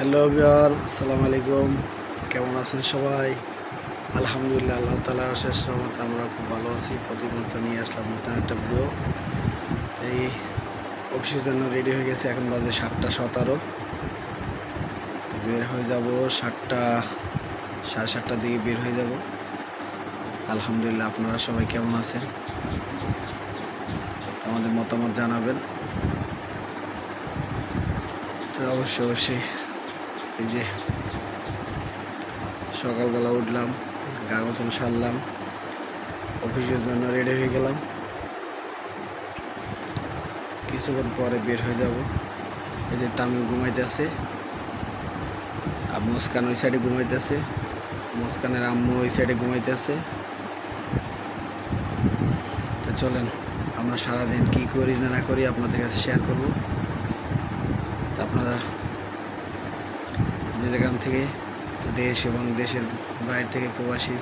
Hello বিয়ার আসসালামু আলাইকুম। কেমন আছেন সবাই? আলহামদুলিল্লাহ, আল্লাহ তালা শেষ রহমত আমরা খুব ভালো আছি। প্রতিমত নিয়ে আসলাম নতুন একটা ভিডিও এই অফিসের জন্য রেডি হয়ে গেছে, এখন বাজে সাতটা সতেরো। বের হয়ে যাব সাতটা, সাড়ে সাতটার দিকে বের হয়ে যাব। আলহামদুলিল্লাহ, আপনারা সবাই কেমন আছেন? আমাদের মতামত জানাবেন। তো অবশ্যই অবশ্যই। এই যে সকালবেলা উঠলাম গা গোসল সারলাম, অফিসের জন্য রেডি হয়ে গেলাম। কিছুক্ষণ পরে বের হয়ে যাব। এই যে তামিল ঘুমাইতেছে, আর মুস্কান ওই সাইডে ঘুমাইতেছে, মুস্কানের আম্মু ওই সাইডে ঘুমাইতেছে। তো চলেন, আমরা সারাদিন কি করি না না করি আপনাদের কাছে শেয়ার করব। তো আপনারা যে যেখান থেকে দেশ এবং দেশের বাইরে থেকে প্রবাসী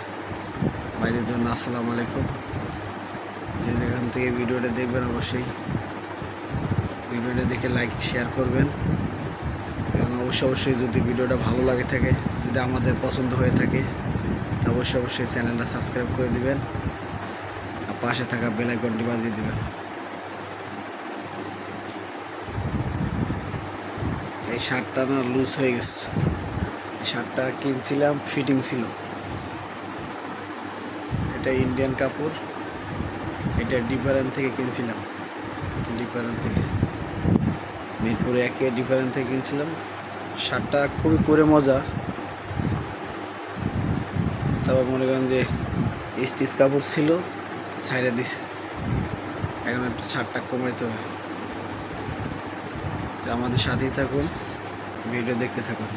বাইরের জন্য আসসালামু আলাইকুম। যে যেখান থেকে ভিডিওটা দেখবেন অবশ্যই ভিডিওটা দেখে লাইক শেয়ার করবেন। এবং অবশ্যই অবশ্যই যদি ভিডিওটা ভালো লাগে থাকে, যদি আমাদের পছন্দ হয়ে থাকে, তা অবশ্যই অবশ্যই চ্যানেলটা সাবস্ক্রাইব করে দিবেন। আর পাশে থাকা বেল আইকনটি বাজিয়ে দিবেন। শার্টটা না লুজ হয়ে গেছে। শার্টটা কিনছিলাম ফিটিং ছিল। এটা ইন্ডিয়ান কাপড়। এটা ডিফারেন্ট থেকে কিনছিলাম। ডিফারেন্ট থেকে। মিরপুরে একে ডিফারেন্ট থেকে কিনছিলাম। শার্টটা খুবই পরে মজা। তারপর মনে করেন যে স্টিচ কাপড় ছিল সাইডে দিছে। এখন একটু শার্টটা কমাইতে হবে। তো আমাদের সাথেই থাকুন। ভিডিও দেখতে থাকুন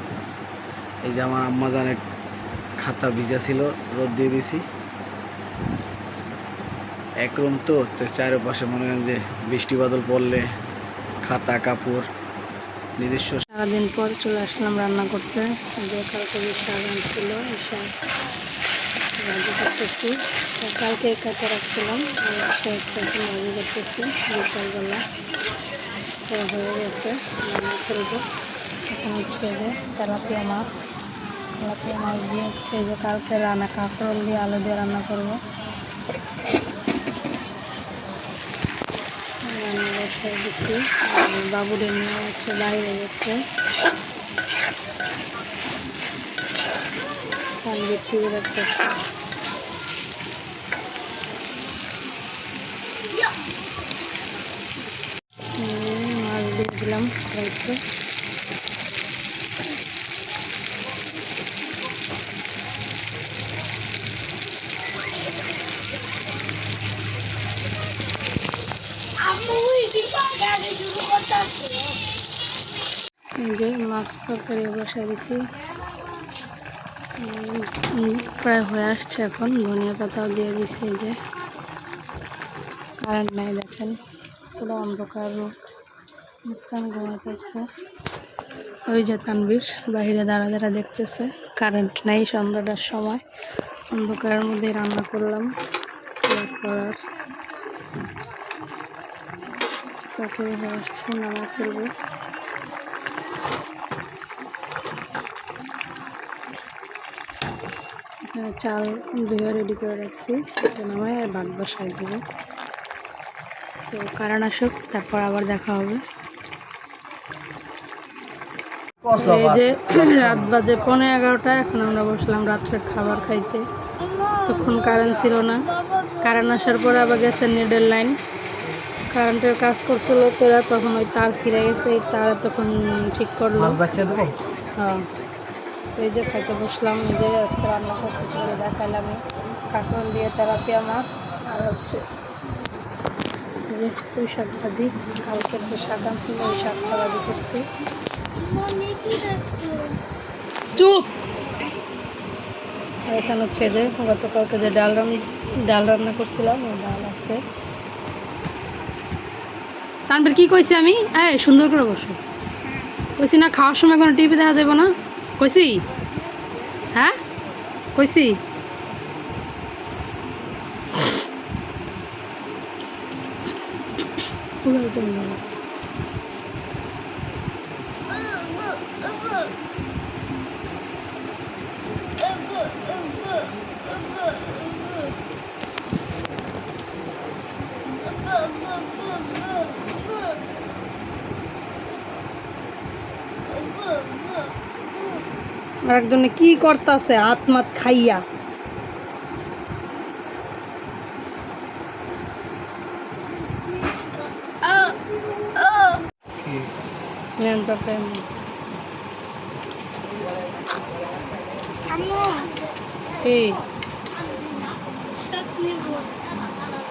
এই যে আমার আম্মা জানের খাতা ভিজা ছিল, রোদ দিয়ে দিছি। এক রুম তো চারপাশে মনে করেন যে বৃষ্টি বাদল পড়লে খাতা, কাপড়, নিজস্ব সারাদিন পর চলে আসলাম রান্না করতে। কালকে করতেছি। কালকে রাখছিলাম করতেছি বিকালবেলা হয়ে গেছে, রান্না করব। এখন হচ্ছে যে তেলাপিয়া মাছ। তেলাপিয়া মাছ দিয়ে হচ্ছে যে কালকে রান্না, কাঁকরোল দিয়ে আলু দিয়ে রান্না করব। বাবুরে নিয়ে হচ্ছে বাইরে গেছে মাছ দিয়ে দিলাম। যে মাছ তরকারি বসাই দিছি। প্রায় হয়ে আসছে এখন। ধনিয়া পাতাও দিয়ে দিছি যে। কারেন্ট নাই দেখেন। পুরো অন্ধকার মুস্কান ঘুমাইতেছে ওই যে তানবির বাইরে দাঁড়া দাঁড়া দেখতেছে। কারেন্ট নাই সন্ধ্যাটার সময়। অন্ধকারের মধ্যে রান্না করলাম। তারপর হয়ে আসছে নামা ফেলব এখানে চাল ধুয়ে রেডি করে রাখছি। এটা নামায় আর ভাত বসাই দেবো। তো কারণ আসুক তারপর আবার দেখা হবে। এই যে রাত বাজে পনেরো এগারোটা এখন আমরা বসলাম রাত্রের খাবার খাইতে। তখন কারেন্ট ছিল না। কারেন্ট আসার পরে আবার গেছে নেডের লাইন কারেন্টের কাজ করছিল তোরা তখন ওই তার ছিঁড়ে গেছে এই তার তখন ঠিক করল। হ্যাঁ। এই যে খাইতে বসলাম এই যে আজকে রান্না করছি চলে দেখাইলাম। কাঁকড়ল দিয়ে তেলাপিয়া মাছ আর হচ্ছে যে পুঁই শাক ভাজি। কালকের যে শাক আনছিল ওই শাকটা ভাজি করছি। চুপ এখানে হচ্ছে যে গতকালকে যে ডাল রান্না ডাল রান্না করছিলাম ওই ডাল আছে। তানবির কি কইছি আমি? এই, সুন্দর করে বসো। কইছি না, খাওয়ার সময় কোনো টিভি দেখা যাবে না? কইছি? হ্যাঁ? কইছি? পুরো আর একজনে কি করতেছে হাত মাত খাইয়া।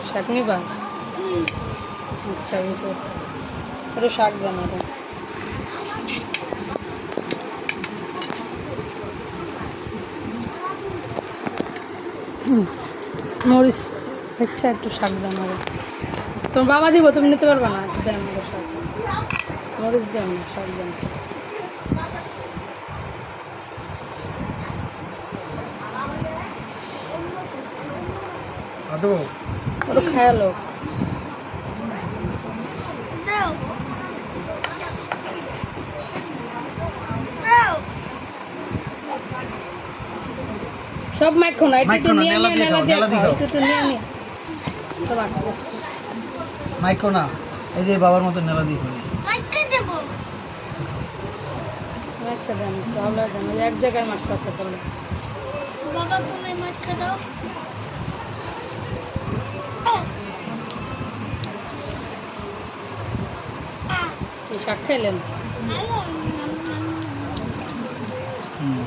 শাক নিবা? আচ্ছা শাক জানাব মরিচ আচ্ছা একটু শাক জানাব তোমার বাবা দিব তুমি নিতে পারবে না? একটু দেন আমাকে শাক মরিচ দেন না শাক দেন। খায়ালো সব মাইখো না একটু একটু নিয়ে নিয়ে নেলা খাও, দিয়ে খাও খাও। একটু একটু নিয়ে নিয়ে। তো মাখো। না এই যে বাবার মতো নেলা দিয়ে খাবে আচ্ছা দেন তাহলে দেন এক জায়গায় মাখতেছে করলে বাবা তুমি মাছটা দাও। শাক খাইলেন? হুম?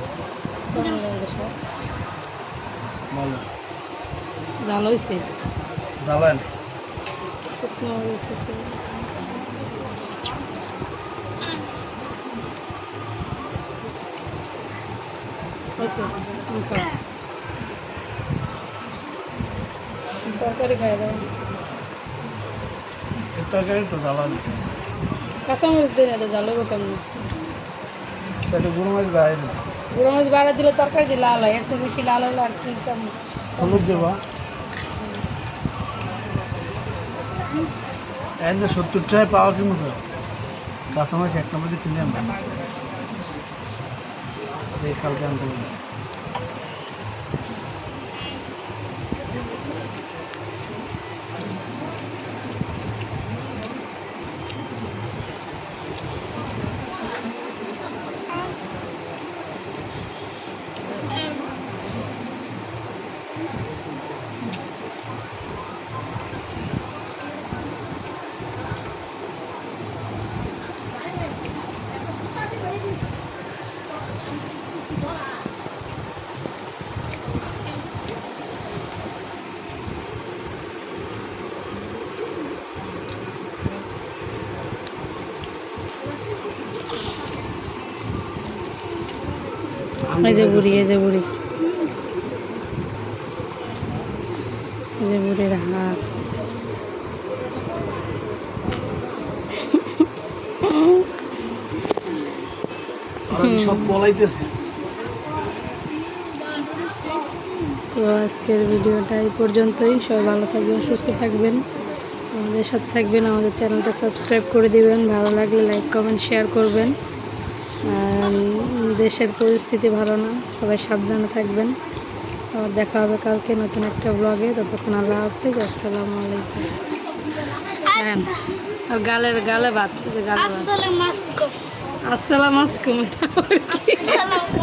ভালো জাল হয়েছে শুকনো দিছে। হয়েছে? হুম, খাও। তরকারি খাই দাও তরকারি তো জ্বালানি কাঁচামরিচ দিয়ে না তো জাল কেমন গুঁড়ো মাছ বাইরে গুঁড়ো মাছ বাড়া দিলে তরকারি দিয়ে লাল হয়, এর চেয়ে বেশি লাল হলো আর কি হলুদ দেবা। একদম সত্তর টাকায় পাওয়া কি মতো? কাঁচামাছ এক নম্বর দিয়ে কিনে আনবে। এই কালকে আনতে এই যে বুড়ি এই যে বুড়ি। এই যে বুড়ির হাত। সব তো আজকের ভিডিওটা এই পর্যন্তই। সবাই ভালো থাকবেন সুস্থ থাকবেন। আমাদের সাথে থাকবেন আমাদের চ্যানেলটা সাবস্ক্রাইব করে দিবেন। ভালো লাগলে লাইক কমেন্ট শেয়ার করবেন। আর দেশের পরিস্থিতি ভালো না সবাই সাবধানে থাকবেন। আবার দেখা হবে কালকে নতুন একটা ব্লগে ততক্ষণ আল্লাহ হাফিজ আসসালামু আলাইকুম। হ্যাঁ আর গালের গালে বাদ গালে আসসালামু আলাইকুম। আসসালাম আলাইকুম। আসসালামু